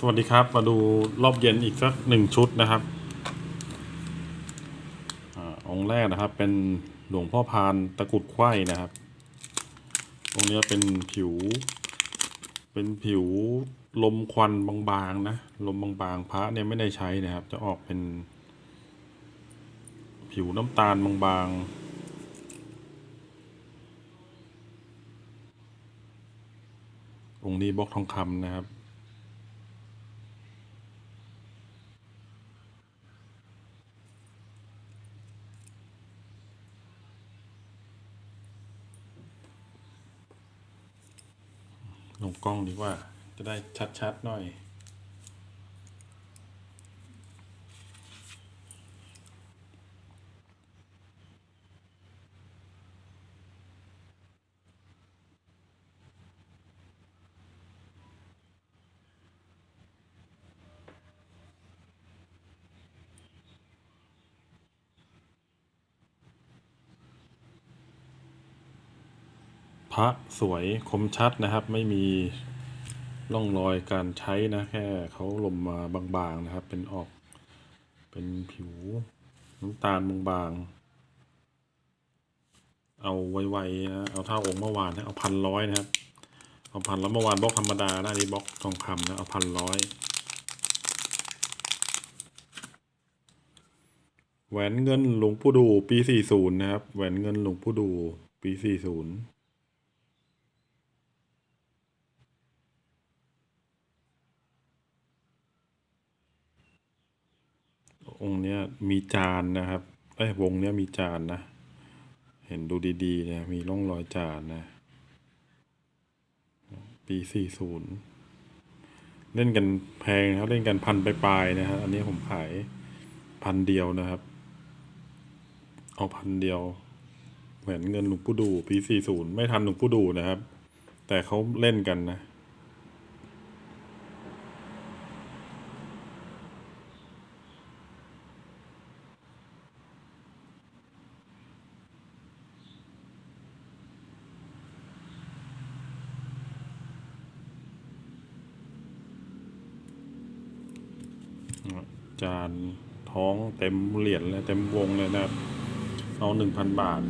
สวัสดีครับ มาดูรอบเย็นอีกสักหนึ่งชุดนะครับอาองค์แรกนะครับ เป็นหลวงพ่อพานตะกรุดไขว้นะครับองค์เนี้ยเป็นผิว เป็นผิวลมควันบางๆนะ ลมบางๆพระเนี่ยไม่ได้ใช้นะครับ จะออกเป็น ผิวน้ำตาลบางๆองค์นี้บล็อกทองคำนะครับ ลงกล้องดีกว่า จะได้ชัดๆหน่อย ระสวยคมชัดนะครับ ไม่มีร่องรอยการใช้นะ แค่เขาลมมาบางๆนะครับ เป็นออก เป็นผิวน้ำตาลบางๆเอาไวๆนะเอาเท่าองค์เมื่อวานนะเอาพันร้อยนะครับ เอาพันแล้วเมื่อวานบล็อกธรรมดาหน้านี้บล็อกทองคำนะเอาพันร้อยแหวนเงินหลวงปู่ดูปีสี่ศูนย์นะครับ แหวนเงินหลวงปู่ดูปีสี่ศูนย์ องค์เนี้ยมีจานนะครับเอ้วงเนี้ยมีจานนะ เห็นดูดีๆเนี่ยมีร่องรอยจานนะปีสี่ศูนย์เล่นกันแพงครับเล่นกันพันปลายนะฮะอันนี้ผมขายพันเดียวนะครับ เอาพันเดียว เหมือนเงินหลวงปู่ดูปีสี่ศูนย์ไม่ทันหลวงปู่ดูนะครับ แต่เขาเล่นกันนะ จานท้องเต็มเหรียญเลยเต็มวงเลยนะครับ เอาหนึ่งพันบาท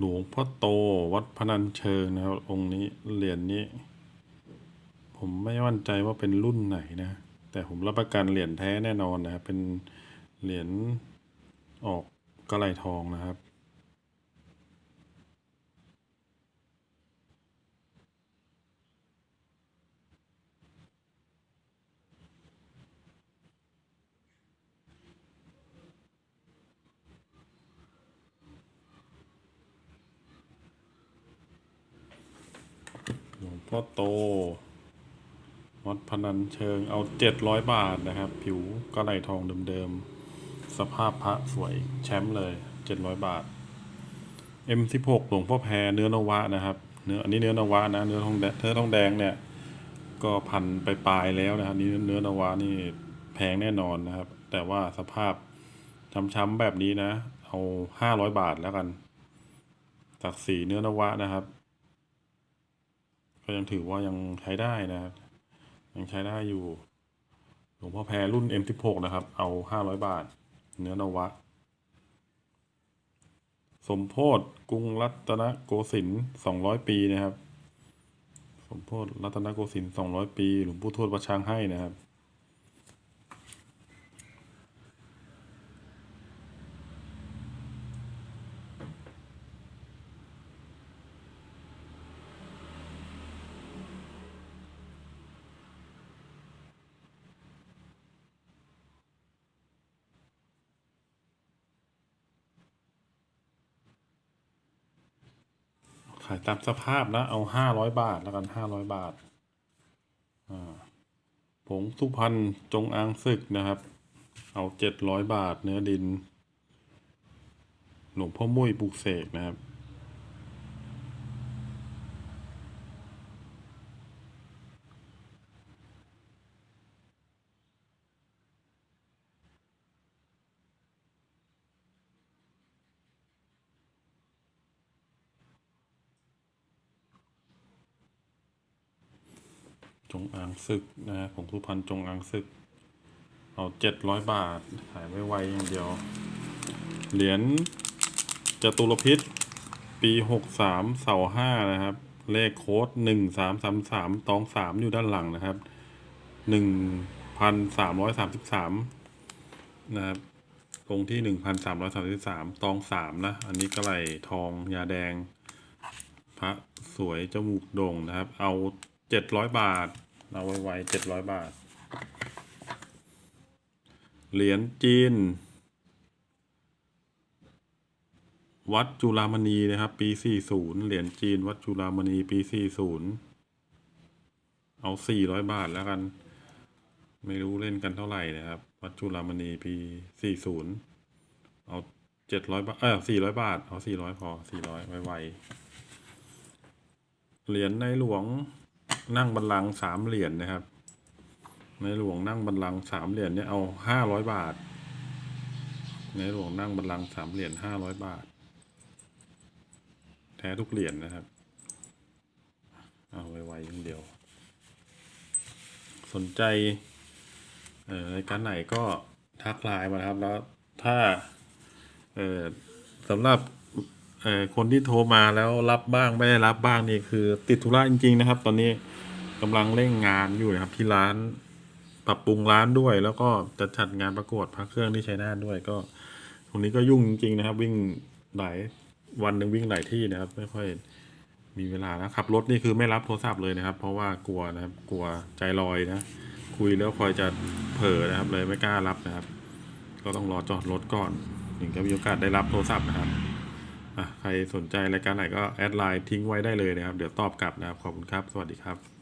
หลวงพ่อโตวัดพนัญเชิงนะครับ องค์นี้เหรียญนี้ ผมไม่มั่นใจว่าเป็นรุ่นไหนนะ แต่ผมรับประกันเหรียญแท้แน่นอนนะครับ เป็นเหรียญออกกระไหลทองนะครับหลวงพ่อโต วัดพนัญเชิงเอาเจ็ดร้อยบาทนะครับ ผิวก็ไหลทองเดิมๆ สภาพพระสวยแชมป์เลยเจ็ดร้อยบาท M16 หลวงพ่อแพรเนื้อนวะนะครับเนื้ออันนี้เนื้อนวะนะเนื้อทองแดงเนื้อทองแดงเนี่ย ก็พันไปปลายแล้วนะครับนี่เนื้อนวะนี่แพงแน่นอนนะครับ แต่ว่าสภาพช้ำๆแบบนี้นะ เอาห้าร้อยบาทแล้วกันจากสีเนื้อนวะนะครับ ก็ยังถือว่ายังใช้ได้นะครับ ยังใช้ได้อยู่ หลวงพ่อแพรรุ่น M16 นะครับ เอาห้าร้อยบาท เนื้อนวะ สมโพธกรุงรัตนโกสินทร์สองร้อยปีนะครับ สมโพธรัตนโกสินทร์สองร้อยปี หลวงปู่ทวดประชางให้นะครับ ขายตามสภาพนะ เอาห้าร้อยบาทแล้วกันห้าร้อยบาท อ่า ผงสุพรรณจงอางศึกนะครับ เอาเจ็ดร้อยบาทเนื้อดิน หลวงพ่อมุ้ยปลูกเสกนะครับ งอางศึกนะฮะของสุพรรณจงอางศึก เอาเจ็ดร้อยบาท ขายไวๆอย่างเดียว เหรียญจตุรพิษ ปีหกสามเสาห้านะครับ เลขโค้ดหนึ่งสามสามสามตองสามอยู่ด้านหลังนะครับหนึ่งพันสามร้อยสามสิบสามนะครับตรงที่หนึ่งพันสามร้อยสามสิบสามตองสามนะ อันนี้ก็ไหลทองยาแดง พระสวยจมูกโด่งนะครับ เอาเจ็ดร้อยบาท เอาไวๆเจ็ดร้อยบาท เหรียญจีน วัดจุฬามณีนะครับ ปี40เหรียญจีน วัดจุฬามณีปี40เอา400บาทแล้วกัน ไม่รู้เล่นกันเท่าไหร่นะครับ วัดจุฬามณีปี40เอา700บาท เออ400บาท เอา400พอ400ไวๆเหรียญในหลวง นั่งบัลลังก์สามเหรียญนะครับ ในหลวงนั่งบัลลังก์สามเหรียญเนี่ยเอาห้าร้อยบาท ในหลวงนั่งบัลลังก์สามเหรียญห้าร้อยบาท แท้ทุกเหรียญนะครับ เอาไวๆอย่างเดียว สนใจเอ่อรายการไหนก็ทักไลน์มาครับแล้วถ้าเอ่อสำหรับ คนที่โทรมาแล้วรับบ้างไม่ได้รับบ้างนี่คือ ติดธุระจริง ๆ นะครับ ตอนนี้กำลังเร่งงานอยู่นะครับ ที่ร้านปรับปรุงร้านด้วย แล้วก็จะจัดงานประกวดพระเครื่องที่ชัยนาทด้วยก็ตรงนี้ก็ยุ่งจริงๆนะครับ วิ่งหลายวันหนึ่งวิ่งหลายที่นะครับ ไม่ค่อยมีเวลานะขับรถนี่คือไม่รับโทรศัพท์เลยนะครับ เพราะว่ากลัวนะครับ กลัวใจลอยนะ คุยแล้วคอยจะเผลอนะครับ เลยไม่กล้ารับนะครับ ก็ต้องรอจอดรถก่อนถึงจะมีโอกาสได้รับโทรศัพท์นะครับ ใครสนใจรายการไหนก็แอดไลน์ทิ้งไว้ได้เลยนะครับ เดี๋ยวตอบกลับนะครับ ขอบคุณครับ สวัสดีครับ